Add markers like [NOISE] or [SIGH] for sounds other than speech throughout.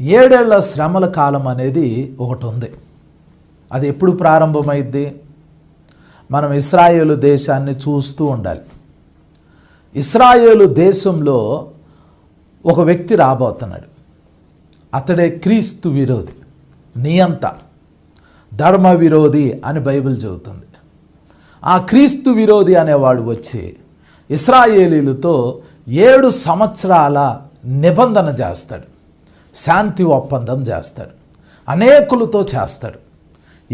ఏడేళ్ళ శ్రమల కాలం అనేది ఒకటి ఉంది అది ఎప్పుడు ప్రారంభమైద్ది? మనం ఇస్రాయేలు దేశాన్ని చూస్తూ ఉండాలి. ఇస్రాయేలు దేశంలో ఒక వ్యక్తి రాబోతున్నాడు. అతడే క్రీస్తు విరోధి నియంత ధర్మ విరోధి అని బైబిల్ చెబుతుంది. ఆ క్రీస్తు విరోధి అనేవాడు వచ్చి ఇస్రాయేలీలతో ఏడు సంవత్సరాల నిబంధన చేస్తాడు. శాంతి ఒప్పందం చేస్తాడు. అనేకులతో చేస్తాడు.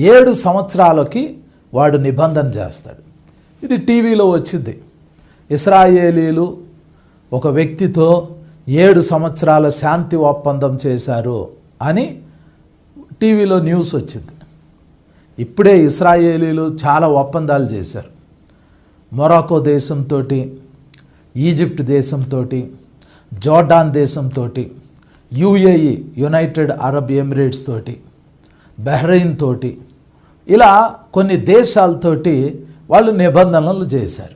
ఏడు సంవత్సరాలకి వాడు నిబంధన చేస్తాడు. ఇది టీవీలో వచ్చింది. ఇస్రాయేలీలు ఒక వ్యక్తితో ఏడు సంవత్సరాల శాంతి ఒప్పందం చేశారు అని టీవీలో న్యూస్ వచ్చింది. ఇప్పుడే ఇస్రాయేలీలు చాలా ఒప్పందాలు చేశారు. మొరాకో దేశంతో ఈజిప్ట్ దేశంతో జోర్డాన్ దేశంతో యుఏఈ యునైటెడ్ అరబ్ ఎమిరేట్స్ తోటి బహ్రెయిన్ తోటి ఇలా కొన్ని దేశాలతోటి వాళ్ళు నిబంధనలు చేశారు.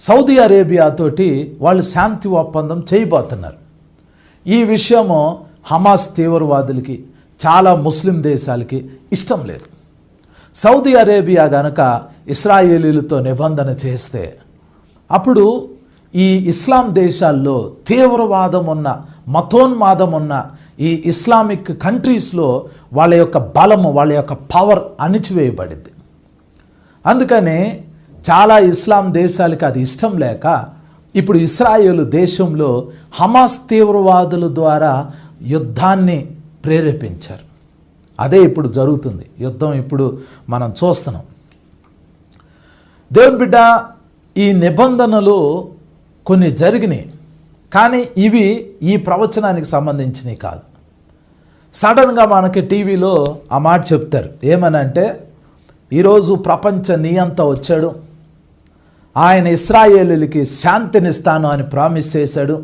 సౌదీ అరేబియాతోటి వాళ్ళు శాంతి ఒప్పందం చేయబోతున్నారు. ఈ విషయము హమాస్ తీవ్రవాదులకి చాలా ముస్లిం దేశాలకి ఇష్టం లేదు. సౌదీ అరేబియా గనక ఇస్రాయేలీలతో నిబంధన చేస్తే అప్పుడు ఈ ఇస్లాం దేశాల్లో తీవ్రవాదం ఉన్న మతోన్మాదం ఉన్న ఈ ఇస్లామిక్ కంట్రీస్లో వాళ్ళ యొక్క బలము వాళ్ళ యొక్క పవర్ అణిచివేయబడింది. అందుకనే చాలా ఇస్లాం దేశాలకి అది ఇష్టం లేక ఇప్పుడు ఇస్రాయేలు దేశంలో హమాస్ తీవ్రవాదుల ద్వారా యుద్ధాన్ని ప్రేరేపించారు. అదే ఇప్పుడు జరుగుతుంది. యుద్ధం ఇప్పుడు మనం చూస్తున్నాం. దేవుని బిడ్డ ఈ నిబంధనలు కొన్ని జరిగినాయి. కానీ ఇవి ఈ ప్రవచనానికి సంబంధించినవి కాదు. సడన్గా మనకి టీవీలో ఆ మాట చెప్తారు. ఏమనంటే ఈరోజు ప్రపంచ నియంత వచ్చాడు. ఆయన ఇస్రాయేలీలకి శాంతినిస్తాను అని ప్రామిస్ చేశాడు.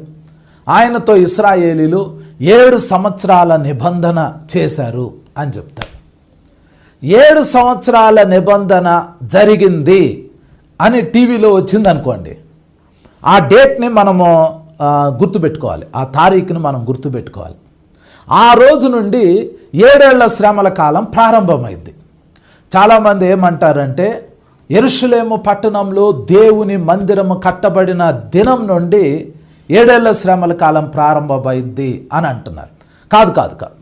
ఆయనతో ఇస్రాయేలీలు ఏడు సంవత్సరాల నిబంధన చేశారు అని చెప్తారు. ఏడు సంవత్సరాల నిబంధన జరిగింది అని టీవీలో వచ్చింది అనుకోండి ఆ డేట్ని మనము గుర్తుపెట్టుకోవాలి. ఆ తారీఖును మనం గుర్తుపెట్టుకోవాలి. ఆ రోజు నుండి ఏడేళ్ళ శ్రమల కాలం ప్రారంభమైంది. చాలామంది ఏమంటారంటే ఎరుషులేము పట్టణంలో దేవుని మందిరము కట్టబడిన దినం నుండి ఏడేళ్ళ శ్రమల కాలం ప్రారంభమైంది అని అంటున్నారు. కాదు కాదు కాదు.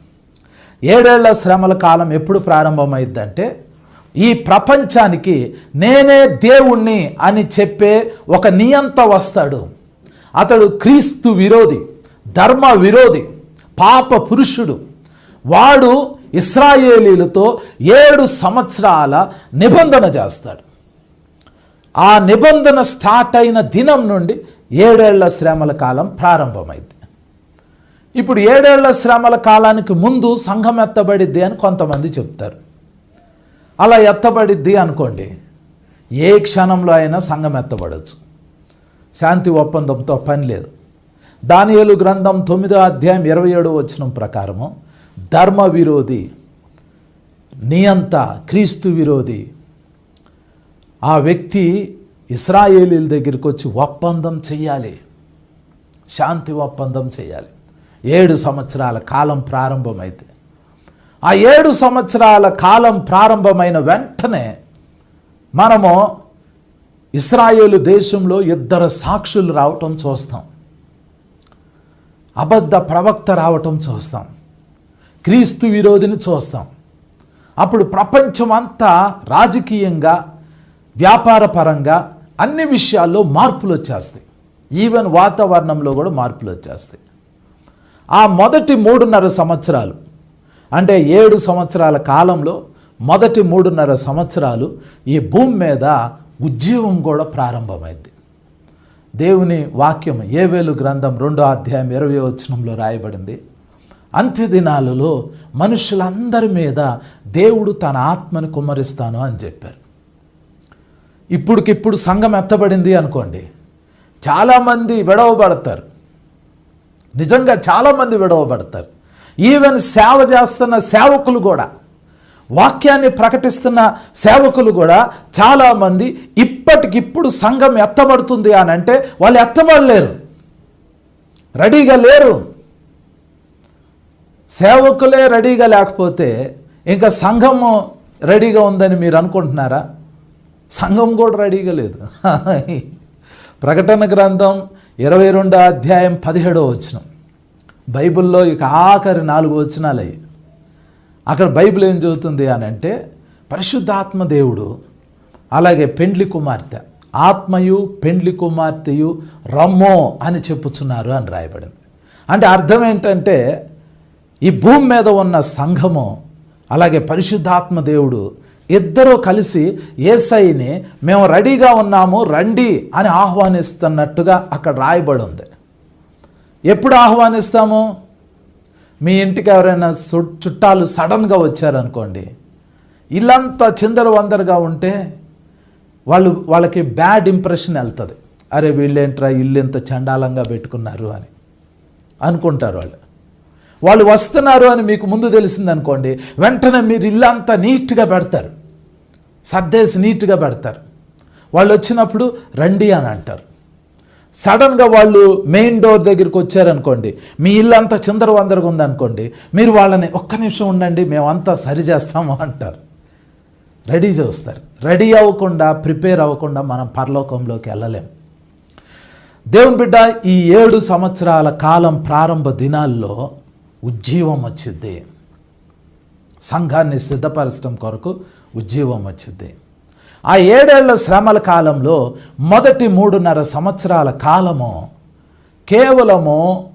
ఏడేళ్ళ శ్రమల కాలం ఎప్పుడు ప్రారంభమైందంటే ఈ ప్రపంచానికి నేనే దేవుణ్ణి అని చెప్పే ఒక నియంత వస్తాడు అతడు క్రీస్తు విరోధి ధర్మ విరోధి పాప పురుషుడు. వాడు ఇస్రాయేలీలతో ఏడు సంవత్సరాల నిబంధన చేస్తాడు. ఆ నిబంధన స్టార్ట్ అయిన దినం నుండి ఏడేళ్ళ శ్రమల కాలం ప్రారంభమైంది. ఇప్పుడు ఏడేళ్ళ శ్రమల కాలానికి ముందు సంఘం ఎత్తబడిద్ది అని కొంతమంది చెప్తారు. అలా ఎత్తబడిద్ది అనుకోండి ఏ క్షణంలో అయినా సంఘం ఎత్తబడచ్చు. శాంతి ఒప్పందంతో పని లేదు. దానియేలు గ్రంథం తొమ్మిదో అధ్యాయం ఇరవై ఏడు వచనం ప్రకారము ధర్మ విరోధి నియంత క్రీస్తు విరోధి ఆ వ్యక్తి ఇస్రాయేలీల దగ్గరికి వచ్చి ఒప్పందం చేయాలి శాంతి ఒప్పందం చేయాలి ఏడు సంవత్సరాల కాలం ప్రారంభమైతే ఆ ఏడు సంవత్సరాల కాలం ప్రారంభమైన వెంటనే మనము ఇస్రాయేలు దేశంలో ఇద్దరు సాక్షులు రావటం చూస్తాం. అబద్ధ ప్రవక్త రావటం చూస్తాం. క్రీస్తు విరోధిని చూస్తాం. అప్పుడు ప్రపంచం అంతా రాజకీయంగా వ్యాపారపరంగా అన్ని విషయాల్లో మార్పులు వచ్చేస్తాయి. ఈవెన్ వాతావరణంలో కూడా మార్పులు వచ్చేస్తాయి. ఆ మొదటి మూడున్నర సంవత్సరాలు అంటే ఏడు సంవత్సరాల కాలంలో మొదటి మూడున్నర సంవత్సరాలు ఈ భూమి మీద ఉద్యమం కూడా ప్రారంభమైంది. దేవుని వాక్యం ఏవేలు గ్రంథం రెండో అధ్యాయం ఇరవై వచనంలో రాయబడింది. అంత్య దినాలలో మనుషులందరి మీద దేవుడు తన ఆత్మను కుమ్మరిస్తాను అని చెప్పారు. ఇప్పుడుకిప్పుడు సంఘం ఎత్తబడింది అనుకోండి చాలామంది విడవబడతారు. నిజంగా చాలామంది విడవబడతారు. ఈవెన్ సేవ చేస్తున్న సేవకులు కూడా వాక్యాన్ని ప్రకటిస్తున్న సేవకులు కూడా చాలామంది ఇప్పటికిప్పుడు సంఘం ఎత్తబడుతుంది అని అంటే వాళ్ళు ఎత్తబడలేరు. రెడీగా లేరు. సేవకులే రెడీగా లేకపోతే ఇంకా సంఘము రెడీగా ఉందని మీరు అనుకుంటున్నారా? సంఘం కూడా రెడీగా లేదు. [LAUGHS] ప్రకటన గ్రంథం ఇరవై రెండో అధ్యాయం పదిహేడో వచనం. బైబిల్లో ఇక ఆఖరి నాలుగు వచనాలు అక్కడ బైబిల్ ఏం చదువుతుంది అని అంటే పరిశుద్ధాత్మ దేవుడు అలాగే పెండ్లి కుమార్తె ఆత్మయు పెండ్లి కుమార్తెయు రమ్మో అని చెప్పుచున్నారు అని రాయబడింది. అంటే అర్థం ఏంటంటే ఈ భూమి మీద ఉన్న సంఘము అలాగే పరిశుద్ధాత్మ దేవుడు ఇద్దరూ కలిసి ఏసైని మేము రెడీగా ఉన్నాము రండి అని ఆహ్వానిస్తున్నట్టుగా అక్కడ రాయబడి ఉంది. ఎప్పుడు ఆహ్వానిస్తాము? మీ ఇంటికి ఎవరైనా సు- చుట్టాలు సడన్గా వచ్చారనుకోండి ఇల్లంతా చిందర వందరగా ఉంటే వాళ్ళు వాళ్ళకి బ్యాడ్ ఇంప్రెషన్ వెళ్తుంది. అరే వీళ్ళేంట్రా ఇల్లు ఇంత చండాలంగా పెట్టుకున్నారు అని అనుకుంటారు వాళ్ళు. వాళ్ళు వస్తున్నారు అని మీకు ముందు తెలిసిందనుకోండి వెంటనే మీరు ఇల్లంతా నీట్గా పెడతారు. సర్దేసి నీట్గా పెడతారు. వాళ్ళు వచ్చినప్పుడు రండి అని అంటారు. సడన్గా వాళ్ళు మెయిన్ డోర్ దగ్గరికి వచ్చారనుకోండి మీ ఇల్లు అంతా చిందర వందరగా ఉందనుకోండి మీరు వాళ్ళని ఒక్క నిమిషం ఉండండి మేమంతా సరి చేస్తాము అంటారు. రెడీ చేస్తారు రెడీ అవ్వకుండా ప్రిపేర్ అవ్వకుండా మనం పరలోకంలోకి వెళ్ళలేం. దేవుని బిడ్డ ఈ ఏడు సంవత్సరాల కాలం ప్రారంభ దినాల్లో ఉజ్జీవం వచ్చింది సంఘాన్ని సిద్ధపరచడం కొరకు ఉజ్జీవం వచ్చింది ఆ ఏడేళ్ళ శ్రమల కాలంలో మొదటి మూడున్నర సంవత్సరాల కాలము కేవలము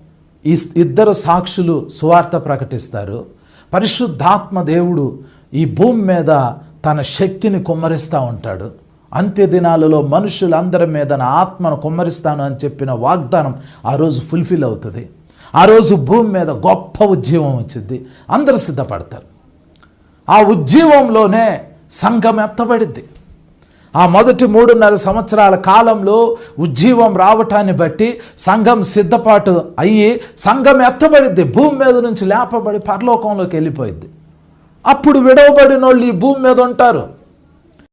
ఇద్దరు సాక్షులు సువార్త ప్రకటిస్తారు. పరిశుద్ధాత్మ దేవుడు ఈ భూమి మీద తన శక్తిని కుమ్మరిస్తూ ఉంటాడు. అంత్య దినాలలో మనుషులందరి మీద నా ఆత్మను కుమ్మరిస్తాను అని చెప్పిన వాగ్దానం ఆ రోజు ఫుల్ఫిల్ అవుతుంది. ఆ రోజు భూమి మీద గొప్ప ఉద్యమం వచ్చింది అందరూ సిద్ధపడతారు. ఆ ఉద్యమంలోనే సంఘం ఎత్తబడిద్ది. ఆ మొదటి మూడున్నర సంవత్సరాల కాలంలో ఉజ్జీవం రావటాన్ని బట్టి సంఘం సిద్ధపాటు అయ్యి సంఘం ఎత్తబడిద్ది. భూమి మీద నుంచి లేపబడి పరలోకంలోకి వెళ్ళిపోయింది అప్పుడు విడవబడిన వాళ్ళు ఈ భూమి మీద ఉంటారు.